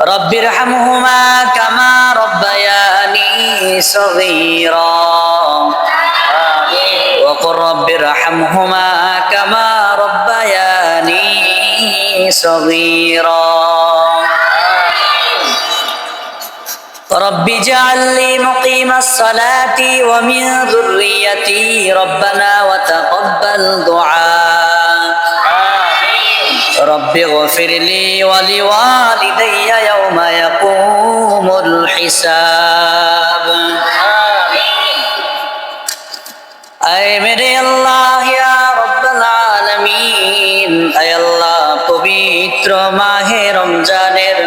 رب ارحمهما كما ربياني صغيرا. وقل رب ارحمهما كما ربياني صغيرا. رب اجعل لي مقيم الصلاة ومن ذريتي ربنا وتقبل دعاء. رب اغفر لي ولوالدي يوم يقوم الحساب. اے পবিত্র মাহে রমজানের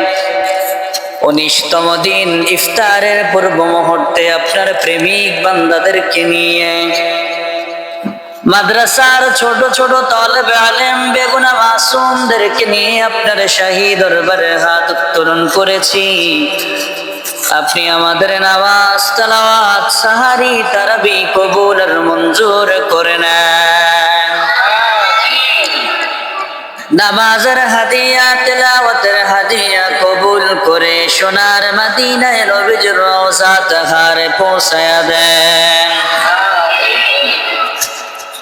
উনিশতম দিন ইফতারের পূর্ব মুহূর্তে আপনার প্রেমিক বান্দাদেরকে নিয়ে মাদ্রাসার ছোট ছোট তলবে আলেম বেগুনা মাসুমদেরকে নিয়ে আপনার শাহী দরবারে হাত উত্তোলন করেছি। আপনি আমাদের নামাজ, তালাওয়াত, সাহারি, তারাবি কবুল আর মঞ্জুর করে নেন। নামাজের হাদিয়া, তেলাওয়াতের হাদিয়া কবুল করে সোনার মদিনায় নবীজ রওজা তাহারে পৌঁছায়া দেন।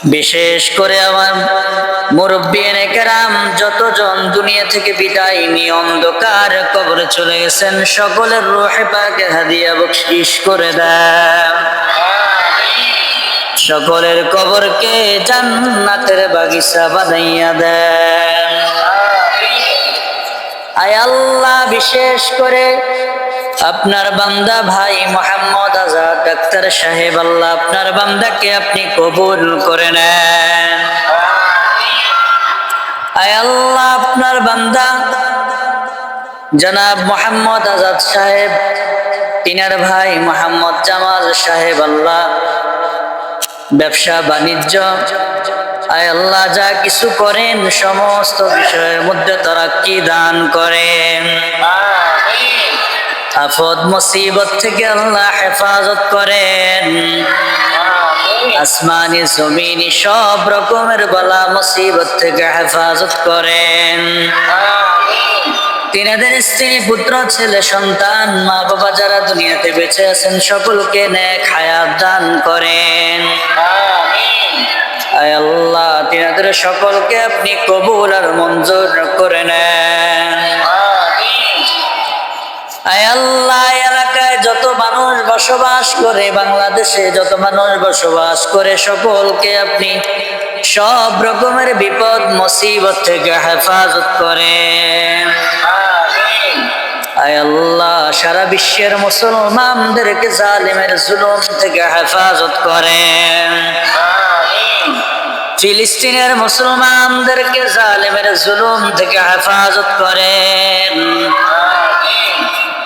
বিশেষ করে আমার মুরব্বী কেরাম যতজন দুনিয়া থেকে বিদায় নিয়ে অন্ধকার কবরে চলে গেছেন, সকলের রোহে পাকে হাদিয়া বকশিস করে দেন। সকলের কবরকে জান্নাতের বাগিচা বানাইয়া দেন। আয় আল্লাহ, বিশেষ করে আপনার বান্দা ভাই মোহাম্মদ আজাদ, ডাক্তার সাহেব আল্লাহ, আপনার বান্দাকে আপনি কবুল করে নেন। আয় আল্লাহ, আপনার বান্দা, জনাব মোহাম্মদ আজাদ সাহেব, তিনার ভাই মোহাম্মদ জামাল সাহেব আল্লাহ, ব্যবসা বাণিজ্য, আয় আল্লাহ, যা কিছু করেন, সমস্ত বিষয়ের মধ্যে তারা কি দান করেন? আফদ মুসিবত থেকে আল্লাহ হেফাজত করেন। আসমানি জমিনি সব রকমের বলা মুসিবত থেকে হেফাজত করেন। তিনাদের স্ত্রী, পুত্র, ছেলে, সন্তান মা বাবা যারা দুনিয়াতে বেঁচে আছেন, সকলকে নেক হায়াত দান করেন। আল্লাহ, তিনাদের সকলকে আপনি কবুল আর মঞ্জুর করে নেন। বসবাস করে বাংলাদেশে যত মানুষ বসবাস করে সকলকে আপনি সব রকমের বিপদ, মুসিবত থেকে হেফাজত করেন। আল্লাহ, সারা বিশ্বের মুসলমানদেরকে জালিমের জুলুম থেকে হেফাজত করেন। ফিলিস্তিনের মুসলমানদেরকে জালিমের জুলুম থেকে হেফাজত করেন।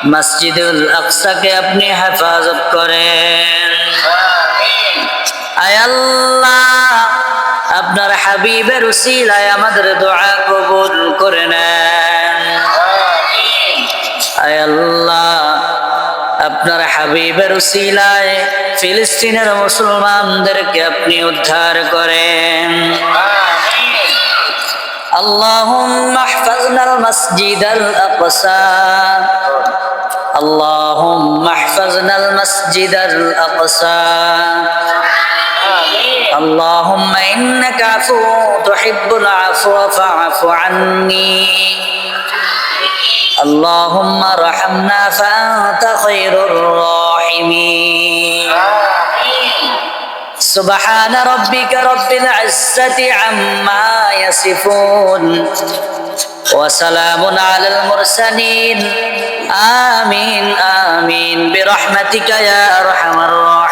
মসজিদুল আকসাকে আপনি হেফাজত করেন আয় আল্লাহ আপনার হাবিবের উসিলায় আমাদের দোয়া কবুল করে নেন আয় আল্লাহ আপনার হাবিবের উসিলায় ফিলিস্তিনের মুসলমানদেরকে আপনি উদ্ধার করেন اللهم احفظنا المسجد الأقصى اللهم احفظنا المسجد الأقصى. اللهم إنك عفو تحب العفو فاعف عني. اللهم ارحمنا فأنت خير الراحمين. سبحان ربك رب العزة عما يصفون. وسلام على المرسلين. آمين آمين. برحمتك يا أرحم الراحمين.